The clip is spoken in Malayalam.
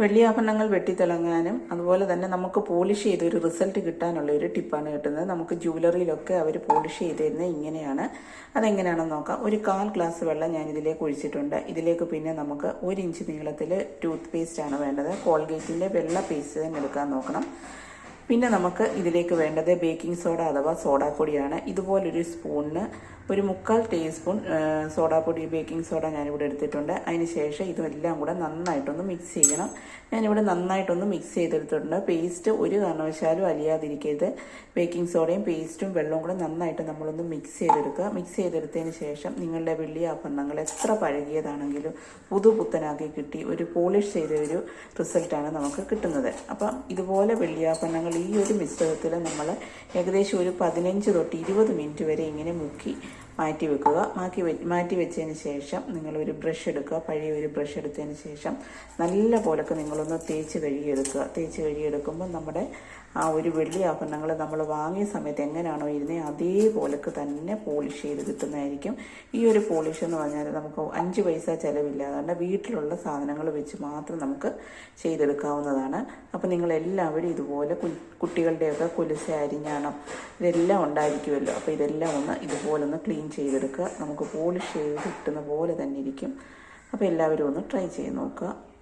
വെള്ളിയാഭരണങ്ങൾ വെട്ടിത്തിളങ്ങാനും അതുപോലെ തന്നെ നമുക്ക് പോളിഷ് ചെയ്ത് ഒരു റിസൾട്ട് കിട്ടാനുള്ള ഒരു ടിപ്പാണ് കിട്ടുന്നത്. നമുക്ക് ജ്വല്ലറിയിലൊക്കെ അവർ പോളിഷ് ചെയ്ത് തരുന്നത് ഇങ്ങനെയാണ്. അതെങ്ങനെയാണെന്ന് നോക്കാം. ഒരു കാൽ ഗ്ലാസ് വെള്ളം ഞാൻ ഇതിലേക്ക് ഒഴിച്ചിട്ടുണ്ട്. ഇതിലേക്ക് പിന്നെ നമുക്ക് ഒരു ഇഞ്ച് നീളത്തിൽ ടൂത്ത് പേസ്റ്റാണ് വേണ്ടത്. കോൾഗേറ്റിന്റെ വെള്ള പേസ്റ്റ് തന്നെ എടുക്കാൻ നോക്കണം. പിന്നെ നമുക്ക് ഇതിലേക്ക് വേണ്ടത് ബേക്കിംഗ് സോഡ അഥവാ സോഡാപ്പൊടിയാണ്. ഇതുപോലൊരു സ്പൂണിന് ഒരു മുക്കാൽ ടീസ്പൂൺ സോഡാപ്പൊടി ബേക്കിംഗ് സോഡ ഞാനിവിടെ എടുത്തിട്ടുണ്ട്. അതിന് ശേഷം ഇതെല്ലാം കൂടെ നന്നായിട്ടൊന്ന് മിക്സ് ചെയ്യണം. ഞാനിവിടെ നന്നായിട്ടൊന്ന് മിക്സ് ചെയ്തെടുത്തിട്ടുണ്ട്. പേസ്റ്റ് ഒരു കാരണവശാലും അലിയാതിരിക്കരുത്. ബേക്കിംഗ് സോഡയും പേസ്റ്റും വെള്ളവും കൂടെ നന്നായിട്ട് നമ്മളൊന്ന് മിക്സ് ചെയ്തെടുക്കുക. മിക്സ് ചെയ്തെടുത്തതിന് ശേഷം നിങ്ങളുടെ വെള്ളി ആഭരണങ്ങൾ എത്ര പഴകിയതാണെങ്കിലും പുതുപുത്തനാക്കി കിട്ടി ഒരു പോളിഷ് ചെയ്ത ഒരു റിസൾട്ടാണ് നമുക്ക് കിട്ടുന്നത്. അപ്പം ഇതുപോലെ വെള്ളിയാഭരണങ്ങൾ ഈ ഒരു മിശ്രിതത്തിൽ നമ്മൾ ഏകദേശം ഒരു പതിനഞ്ച് തൊട്ട് ഇരുപത് മിനിറ്റ് വരെ ഇങ്ങനെ മുക്കി മാറ്റി വെക്കുക. മാറ്റി വെ മാറ്റി വെച്ചതിന് ശേഷം നിങ്ങളൊരു ബ്രഷ് എടുക്കുക. പഴയ ഒരു ബ്രഷ് എടുത്തതിന് ശേഷം നല്ല പോലൊക്കെ നിങ്ങളൊന്ന് തേച്ച് കഴുകിയെടുക്കുക. തേച്ച് കഴുകിയെടുക്കുമ്പോൾ നമ്മുടെ ആ ഒരു വെള്ളി ആഭരണങ്ങൾ നമ്മൾ വാങ്ങിയ സമയത്ത് എങ്ങനെയാണോ ഇരുന്നത് അതേപോലൊക്കെ തന്നെ പോളിഷ് ചെയ്ത് കിട്ടുന്നതായിരിക്കും. ഈ ഒരു പോളിഷ് എന്ന് പറഞ്ഞാൽ നമുക്ക് അഞ്ച് പൈസ ചിലവില്ല. അതുകൊണ്ട് വീട്ടിലുള്ള സാധനങ്ങൾ വെച്ച് മാത്രം നമുക്ക് ചെയ്തെടുക്കാവുന്നതാണ്. അപ്പോൾ നിങ്ങളെല്ലാവരും ഇതുപോലെ കു- കുട്ടികളുടെയൊക്കെ കുലിശ അരിഞ്ഞാണം ഇതെല്ലാം ഉണ്ടായിരിക്കുമല്ലോ. അപ്പോൾ ഇതെല്ലാം ഒന്ന് ഇതുപോലെ ഒന്ന് ക്ലീൻ ചെയ്തെടുക്കുക. നമുക്ക് പോളിഷ് ചെയ്ത് കിട്ടുന്ന പോലെ തന്നെ ഇരിക്കും. അപ്പോൾ എല്ലാവരും ഒന്ന് ട്രൈ ചെയ്ത് നോക്കുക.